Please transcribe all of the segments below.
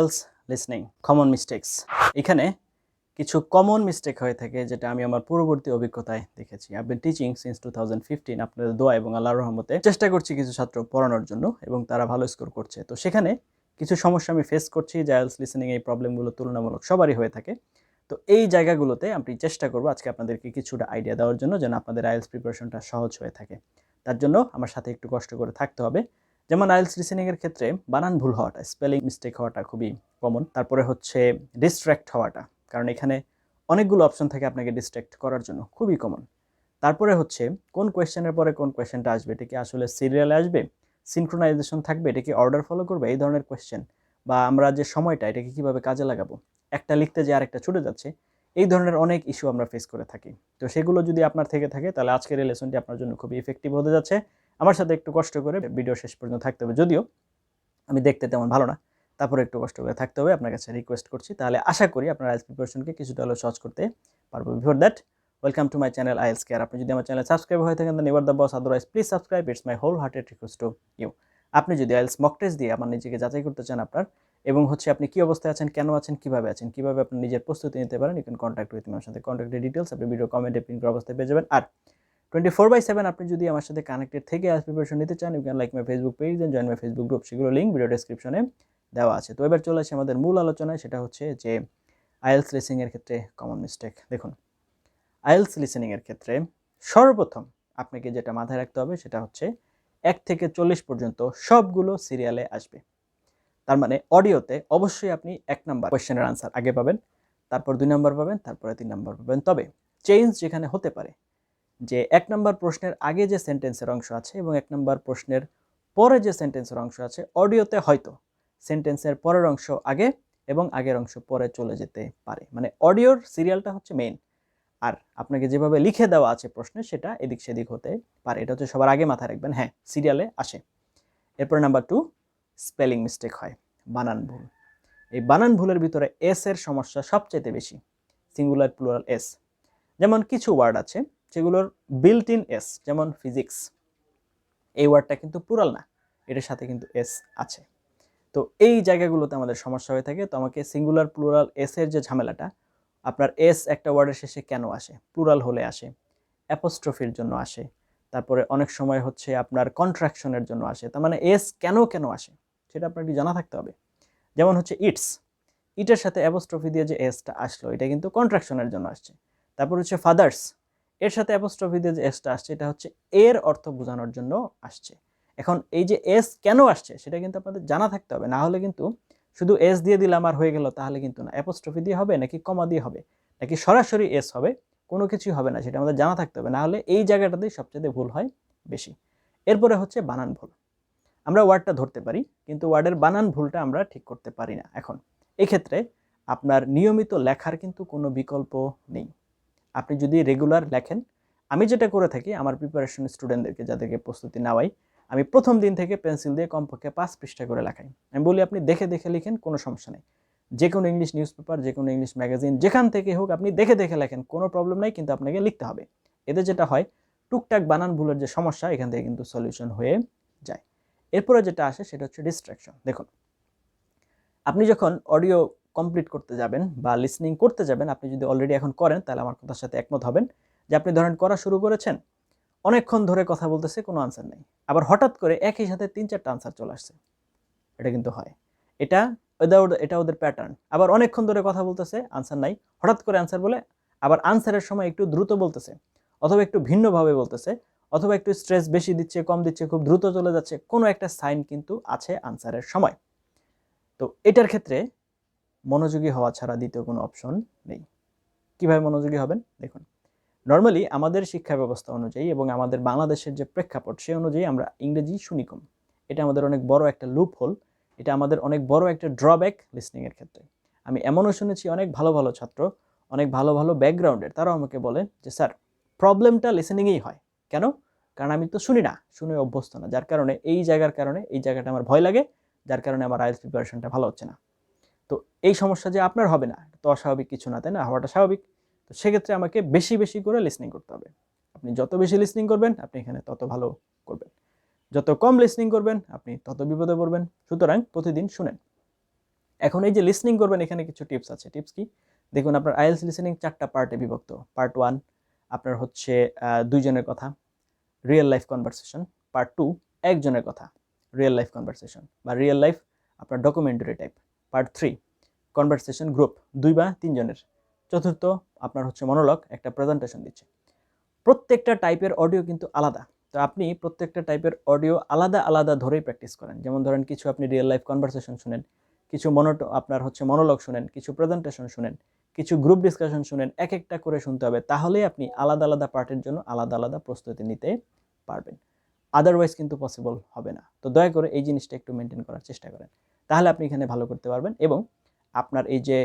IELTS listening common mistakes এখানে কিছু common mistake হয়ে থাকে যেটা আমি আমার পূর্ববর্তী অভিজ্ঞতায় দেখেছি। I been teaching since two thousand fifteen আপনাদের দোয়া এবং আল্লাহর রহমতে চেষ্টা করছি কিছু ছাত্র পড়ানোর জন্য এবং তারা ভালো স্কোর করছে। তো সেখানে কিছু সমস্যা আমি ফেস করছি আইএলস লিসনিং এই প্রবলেমগুলো তুলনামূলক সবারই হয়ে থাকে। তো এই জায়গাগুলোতে আমি চেষ্টা করব আজকে আপনাদেরকে কিছুটা আইডিয়া দেওয়ার জন্য যেন আপনাদের আইএলস প্রিপারেশনটা সহজ হয়ে থাকে। তার জন্য আমার সাথে একটু কষ্ট করে থাকতে হবে। যেমন আইলস লিসেনিংয়ের ক্ষেত্রে বানান ভুল হওয়াটা স্পেলিং মিস্টেক হওয়াটা খুবই কমন তারপরে হচ্ছে ডিস্ট্র্যাক্ট হওয়াটা, কারণ এখানে অনেকগুলো অপশন থাকে আপনাকে ডিস্ট্র্যাক্ট করার জন্য, খুবই কমন তারপরে হচ্ছে কোন কোয়েশ্চেনের পরে কোন কোয়েশ্চেনটা আসবে, এটা কি আসলে সিরিয়ালে আসবে? সিনক্রোনাইজেশন থাকবে, এটা কি অর্ডার ফলো করবে? এই ধরনের কোয়েশ্চেন বা আমরা যে সময়টা, এটাকে কীভাবে কাজে লাগাবো? একটা লিখতে যে আরেকটা ছুটে যাচ্ছে, এই ধরনের অনেক ইস্যু আমরা ফেস করে থাকি। তো সেগুলো যদি আপনার থেকে থাকে, তাহলে আজকের এই লেসনটি আপনার জন্য খুবই ইফেক্টিভ হতে যাচ্ছে। আমার সাথে একটু কষ্ট করে ভিডিও শেষ পর্যন্ত থাকতে হবে। যদিও আমি দেখতে তেমন ভালো না, তারপরে একটু কষ্ট করে থাকতে হবে। আপনার কাছে রিকোয়েস্ট করছি, তাহলে আশা করি আপনার আইএলস প্রিপারেশনকে কিছুটা হলেও সহজ করতে পারব। Before that welcome to my channel IELTS care আপনি যদি আমার চ্যানেল সাবস্ক্রাইব হয়ে থাকেন এবার the boss otherwise please subscribe it's my whole hearted request to you আপনি যদি আইএলস মক টেস্ট দিয়ে আমার নিজেকে যাচাই করতে চান আপনার, এবং হচ্ছে আপনি কি অবস্থায় আছেন, কেন আছেন, কীভাবে আছেন, কীভাবে আপনি নিজের প্রস্তুতি নিতে পারেন ইউ ক্যান কন্ট্যাক্ট উইথ আমার সাথে কন্ট্যাক্টের ডিটেলস আপনি ভিডিও কমেন্টে পিন করা অবস্থায় পেয়ে যাবেন। আর টোয়েন্টি ফোর বাই সেভেন আপনি যদি আমার সাথে কানেক্টেড থেকে আজ প্রিপারেশন নিতে চান you can like my Facebook page and join my Facebook group সেগুলো লিঙ্ক ভিডিও ডেসক্রিপশনে দেওয়া আছে। তো এবার চলে আসে আমাদের মূল আলোচনায়। সেটা হচ্ছে যে আইএলস লিসিংয়ের ক্ষেত্রে কমন মিস্টেক দেখুন আইএলস লিসেনিংয়ের ক্ষেত্রে সর্বপ্রথম আপনাকে যেটা মাথায় রাখতে হবে সেটা হচ্ছে এক থেকে চল্লিশ পর্যন্ত সবগুলো সিরিয়ালে আসবে। তার মানে অডিওতে অবশ্যই আপনি এক নাম্বার কোয়েশ্চেনের আনসার আগে পাবেন, তারপর দুই নাম্বার পাবেন, তারপরে তিন নাম্বার পাবেন। তবে চেঞ্জ যেখানে হতে পারে যে এক নম্বর প্রশ্নের আগে যে সেন্টেন্সের অংশ আছে এবং এক নম্বর প্রশ্নের পরে যে সেন্টেন্সের অংশ আছে, অডিওতে হয়তো সেন্টেন্সের পরের অংশ আগে এবং আগের অংশ পরে চলে যেতে পারে। মানে অডিওর সিরিয়ালটা হচ্ছে মেইন আর আপনাকে যেভাবে লিখে দেওয়া আছে প্রশ্নে, সেটা এদিক সেদিক হতে পারে। এটা হচ্ছে সবার আগে মাথায় রাখবেন। হ্যাঁ সিরিয়ালে আসে। এরপর নাম্বার টু স্পেলিং মিস্টেক হয়। বানান ভুল। এই বানান ভুলের ভিতরে এস এর সমস্যা সবচেয়ে বেশি। সিঙ্গুলার প্লুরাল এস যেমন কিছু ওয়ার্ড আছে যেগুলোর বিল্ট ইন এস যেমন ফিজিক্স এই ওয়ার্ডটা কিন্তু প্লুরাল না, এটার সাথে কিন্তু এস আছে। তো এই জায়গাগুলোতে আমাদের সমস্যা হয়ে থাকে, তো আমাকে সিঙ্গুলার প্লুরাল এস এর যে ঝামেলাটা, আপনার এস একটা ওয়ার্ডের শেষে কেন আসে? প্লুরাল হলে আসে অ্যাপোস্ট্রফির জন্য আসে, তারপরে অনেক সময় হচ্ছে আপনার কন্ট্রাকশনের জন্য আসে, তার মানে এস কেন কেন আসে, সেটা আপনার জানা থাকতে হবে। যেমন হচ্ছে ইটস ইটের সাথে অ্যাপোস্ট্রফি দিয়ে যে এসটা আসলো, এটা কিন্তু কন্ট্রাকশনের জন্য আসছে। তারপর হচ্ছে ফাদার্স এর সাথে অ্যাপোস্ট্রফি দিয়ে যে এসটা আসছে, এটা হচ্ছে এর অর্থ বোঝানোর জন্য আসছে। এখন এই যে এস কেন আসছে, সেটা কিন্তু আপনাদের জানা থাকতে হবে। না হলে কিন্তু শুধু এস দিয়ে দিলাম আর হয়ে গেল, তাহলে কিন্তু না। অ্যাপোস্ট্রফি দিয়ে হবে, নাকি কমা দিয়ে হবে, নাকি সরাসরি এস হবে, কোনো কিছুই হবে না, সেটা আমাদের জানা থাকতে হবে। না হলে এই জায়গাটাতেই সবচেয়ে ভুল হয় বেশি। এরপরে হচ্ছে বানান ভুল। আমরা ওয়ার্ডটা ধরতে পারি, কিন্তু ওয়ার্ডের বানান ভুলটা আমরা ঠিক করতে পারি না এখন। এক্ষেত্রে আপনার নিয়মিত লেখার কিন্তু কোনো বিকল্প নেই। আপনি যদি রেগুলার লেখেন, আমি যেটা করে থাকি, আমার প্রিপারেশন স্টুডেন্টদেরকে যাদেরকে প্রস্তুতি নেওয়াই, আমি প্রথম দিন থেকে পেন্সিল দিয়ে কমপক্ষে পাঁচ পৃষ্ঠা করে লেখাই। আমি বলি, আপনি দেখে দেখে লিখেন, কোনো সমস্যা নেই। যে কোনো ইংলিশ নিউজ পেপার যে কোনো ইংলিশ ম্যাগাজিন যেখান থেকে হোক আপনি দেখে দেখে লেখেন, কোনো প্রবলেম নাই, কিন্তু আপনাকে লিখতে হবে। এতে যেটা হয়, টুকটাক বানান ভুলের যে সমস্যা, এখান থেকে কিন্তু সলিউশন হয়ে যায়। এরপরে যেটা আসে, সেটা হচ্ছে ডিস্ট্রাকশন দেখুন, আপনি যখন অডিও কমপ্লিট করতে যাবেন বা লিসনিং করতে যাবেন, আপনি যদি অলরেডি এখন করেন, তাহলে আমার কথার সাথে একমত হবেন যে আপনি ধরেন করা শুরু করেছেন, অনেকক্ষণ ধরে কথা বলতেছে, কোনো আনসার নেই। আবার হঠাৎ করে একই সাথে তিন চারটা আনসার চলে আসছে। এটা কিন্তু হয়। এটা ওদের এটা ওদের প্যাটার্ন আবার অনেকক্ষণ ধরে কথা বলতেছে আনসার নাই। হঠাৎ করে আনসার বলে, আবার আনসারের সময় একটু দ্রুত বলতেছে, অথবা একটু ভিন্নভাবে বলতেছে, অথবা একটু স্ট্রেস বেশি দিচ্ছে, কম দিচ্ছে, খুব দ্রুত চলে যাচ্ছে, কোনো একটা সাইন কিন্তু আছে আনসারের সময়। তো এটার ক্ষেত্রে মনোযোগী হওয়া ছাড়া দ্বিতীয় কোনো অপশন নেই। কীভাবে মনোযোগী হবেন? দেখুন নর্মালি আমাদের শিক্ষা ব্যবস্থা অনুযায়ী এবং আমাদের বাংলাদেশের যে প্রেক্ষাপট সে অনুযায়ী আমরা ইংরেজি শুনি কম। এটা আমাদের অনেক বড় একটা লুপ হোল এটা আমাদের অনেক বড় একটা ড্রব্যাক লিসনিংয়ের ক্ষেত্রে। আমি এমনও শুনেছি অনেক ভালো ভালো ছাত্র, অনেক ভালো ভালো ব্যাকগ্রাউন্ডের তারাও আমাকে বলে যে, স্যার প্রবলেমটা লিসেনিংয়েই হয়। কেন? কারণ আমি তো শুনি না, শুনে অভ্যস্ত না। যার কারণে এই জায়গার কারণে এই জায়গাটা আমার ভয় লাগে, যার কারণে আমার আইএলস প্রিপারেশনটা ভালো হচ্ছে না। তো এই সমস্যা যে আপনার হবে না তো অস্বাভাবিক কিছু না, তাই না? হওয়াটা স্বাভাবিক। তো সেক্ষেত্রে আমাকে বেশি বেশি করে লিসনিং করতে হবে। আপনি যত বেশি লিসনিং করবেন, আপনি এখানে তত ভালো করবেন। যত কম লিসনিং করবেন, আপনি তত বিপদে পড়বেন। সুতরাং প্রতিদিন শুনেন। এখন এই যে লিসনিং করবেন, এখানে কিছু টিপস আছে। টিপস কি? দেখুন, আপনার আইএলস লিসনিং চারটা পার্টে বিভক্ত। পার্ট ওয়ান আপনার হচ্ছে দুইজনের কথা। Real life conversation part two একজনের কথা। রিয়েল লাইফ কনভারসেশন বা রিয়েল লাইফ আপনার documentary type part three conversation group দুই বা তিনজনের চতুর্থ, আপনার হচ্ছে মনোলগ একটা প্রেজেন্টেশন দিচ্ছে। প্রত্যেকটা টাইপের অডিও কিন্তু আলাদা। তো আপনি প্রত্যেকটা টাইপের অডিও আলাদা আলাদা ধরেই প্র্যাকটিস করেন। যেমন ধরেন, কিছু আপনি রিয়েল লাইফ কনভারসেশন শুনেন, কিছু মনো আপনার হচ্ছে মনোলগ শুনেন, কিছু প্রেজেন্টেশন শুনেন, কিছু গ্রুপ ডিসকাশন শুনেন, এক একটা করে শুনতে হবে। তাহলেই আপনি আলাদা আলাদা পার্টের জন্য আলাদা আলাদা প্রস্তুতি নিতে পারবেন। আদারওয়াইজ কিন্তু পসিবল হবে না। তো দয়া করে এই জিনিসটা একটু মেনটেন করার চেষ্টা করেন। তাহলে আপনি এখানে ভালো করতে পারবেন এবং আপনার এই যে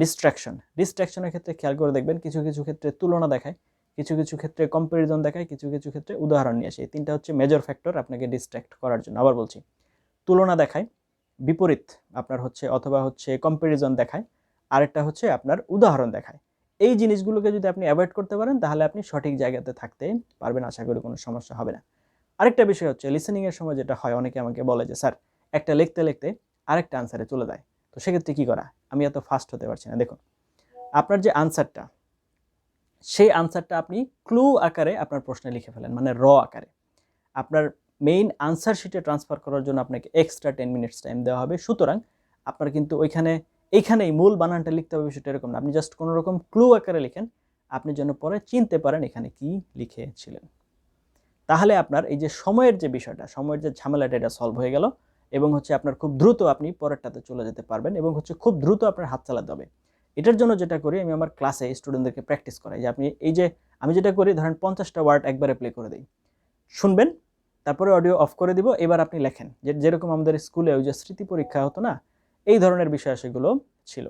ডিস্ট্র্যাকশন ডিস্ট্রাকশনের ক্ষেত্রে খেয়াল করে দেখবেন কিছু কিছু ক্ষেত্রে তুলনা দেখায়, কিছু কিছু ক্ষেত্রে কম্প্যারিজন দেখায়, কিছু কিছু ক্ষেত্রে উদাহরণ নিয়ে আসে। এই তিনটা হচ্ছে মেজর ফ্যাক্টর আপনাকে ডিস্ট্র্যাক্ট করার জন্য। আবার বলছি, তুলনা দেখায়, বিপরীত আপনার হচ্ছে অথবা হচ্ছে কম্প্যারিজন দেখায়, আরেকটা হচ্ছে আপনার উদাহরণ দেখায়। এই জিনিসগুলোকে যদি আপনি অ্যাভয়েড করতে পারেন, তাহলে আপনি সঠিক জায়গাতে থাকতে পারবেন, আশা করি কোনো সমস্যা হবে না। আরেকটা বিষয় হচ্ছে লিসেনিংয়ের সময় যেটা হয়, অনেকে আমাকে বলে যে, স্যার, একটা লিখতে লিখতে আরেকটা আনসারে চলে যায়। তো সেক্ষেত্রে কী করা? আমি এত ফাস্ট হতে পারছি না। দেখুন, আপনার যে আনসারটা সেই আনসারটা আপনি ক্লু আকারে আপনার প্রশ্নে লিখে ফেলেন মানে র আকারে। আপনার মেইন আনসার শিটে ট্রান্সফার করার জন্য আপনাকে এক্সট্রা টেন মিনিটস টাইম দেওয়া হবে। সুতরাং আপনার কিন্তু ওইখানে, এইখানেই মূল বানানটা লিখতে হবে সেটা এরকম না। আপনি জাস্ট কোনো রকম ক্লু আকারে লিখেন, আপনি যেন পরে চিনতে পারেন এখানে কি লিখেছিলেন। তাহলে আপনার এই যে সময়ের যে বিষয়টা, সময়ের যে ঝামেলাটা এটা সলভ হয়ে গেল। এবং হচ্ছে আপনার খুব দ্রুত আপনি পরেরটাতে চলে যেতে পারবেন এবং হচ্ছে খুব দ্রুত আপনার হাত চালাতে হবে। এটার জন্য যেটা করি আমি আমার ক্লাসে স্টুডেন্টদেরকে প্র্যাকটিস করাই। যে আপনি এই যে আমি যেটা করি, ধরেন পঞ্চাশটা ওয়ার্ড একবারে প্লে করে দিই। শুনবেন, তারপরে অডিও অফ করে দিব, এবার আপনি লেখেন। যে যেরকম আমাদের স্কুলে ওই যে স্মৃতি পরীক্ষা হতো না, এই ধরনের বিষয় সেগুলো ছিল।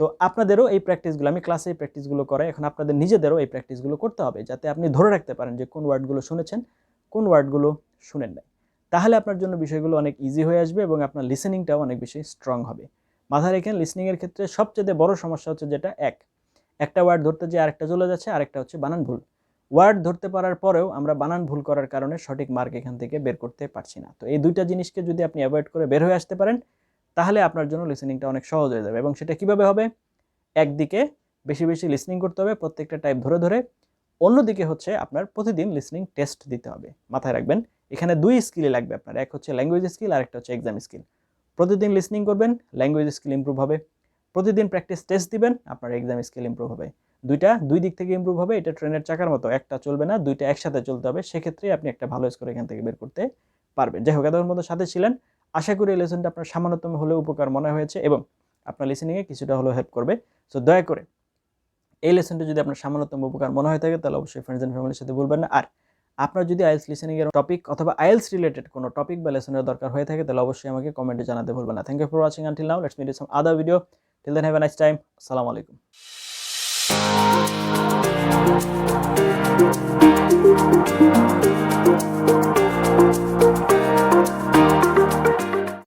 তো আপনাদেরও এই প্র্যাকটিসগুলো আমি ক্লাসে এই প্র্যাকটিসগুলো করে এখন আপনাদের নিজেদেরও এই প্র্যাকটিসগুলো করতে হবে, যাতে আপনি ধরে রাখতে পারেন যে কোন ওয়ার্ডগুলো শুনেছেন, কোন ওয়ার্ডগুলো শুনেন নাই। তাহলে আপনার জন্য বিষয়গুলো অনেক ইজি হয়ে আসবে এবং আপনার লিসেনিংটাও অনেক বেশি স্ট্রং হবে। মাথায় রেখেন লিসনিংয়ের ক্ষেত্রে সবচেয়ে বড় সমস্যা হচ্ছে যেটা এক, একটা ওয়ার্ড ধরতে যে আরেকটা চলে যাচ্ছে, আরেকটা হচ্ছে বানান ভুল। ওয়ার্ড ধরতে পারার পরেও আমরা বানান ভুল করার কারণে সঠিক মার্ক এখান থেকে বের করতে পারছি না। তো এই দুইটা জিনিসকে যদি আপনি অ্যাভয়েড করে বের হয়ে আসতে পারেন, তাহলে আপনার জন্য লিসেনিংটা অনেক সহজ হয়ে যাবে। এবং সেটা কীভাবে হবে? একদিকে বেশি বেশি লিসনিং করতে হবে প্রত্যেকটা টাইপ ধরে ধরে, অন্যদিকে হচ্ছে আপনার প্রতিদিন লিসনিং টেস্ট দিতে হবে। মাথায় রাখবেন এখানে দুই স্কিলই লাগবে আপনার, এক হচ্ছে ল্যাঙ্গুয়েজ স্কিল আর একটা হচ্ছে এক্সাম স্কিল প্রতিদিন লিসনিং করবেন ল্যাঙ্গুয়েজ স্কিল ইমপ্রুভ হবে। প্রতিদিন প্র্যাকটিস টেস্ট দিবেন, আপনার এক্সাম স্কিল ইমপ্রুভ হবে। দুইটা দুই দিক থেকে ইমপ্রুভ হবে, এটা ট্রেনের চাকার মতো, একটা চলবে না, দুইটা একসাথে চলতে হবে। সেক্ষেত্রে আপনি একটা ভালো স্কোর এখান থেকে বের করতে পারবেন। যাই হোক এদের মধ্যে সাথে ছিলেন। আশা করি এই লেসনটা আপনার সামান্যতম হলেও উপকার মনে হয়েছে এবং আপনার লিসেনিংয়ে কিছুটা হলেও হেল্প করবে। সো দয়া করে এই লেসনটা যদি আপনার সামান্যতম উপকার মনে হয়ে থাকে, তাহলে অবশ্যই ফ্রেন্ডস অ্যান্ড ফ্যামিলির সাথে বলবেন না। আর আপনার যদি আইএলস লিসেনিং এর টপিক অথবা আইএলস রিলেটেড কোনো টপিক বা লেসনের দরকার হয়ে থাকে, তাহলে অবশ্যই আমাকে কমেন্টে জানাতে ভুলবেন না। Thank you for watching until now let's meet some other video till then have a nice time আসসালামু আলাইকুম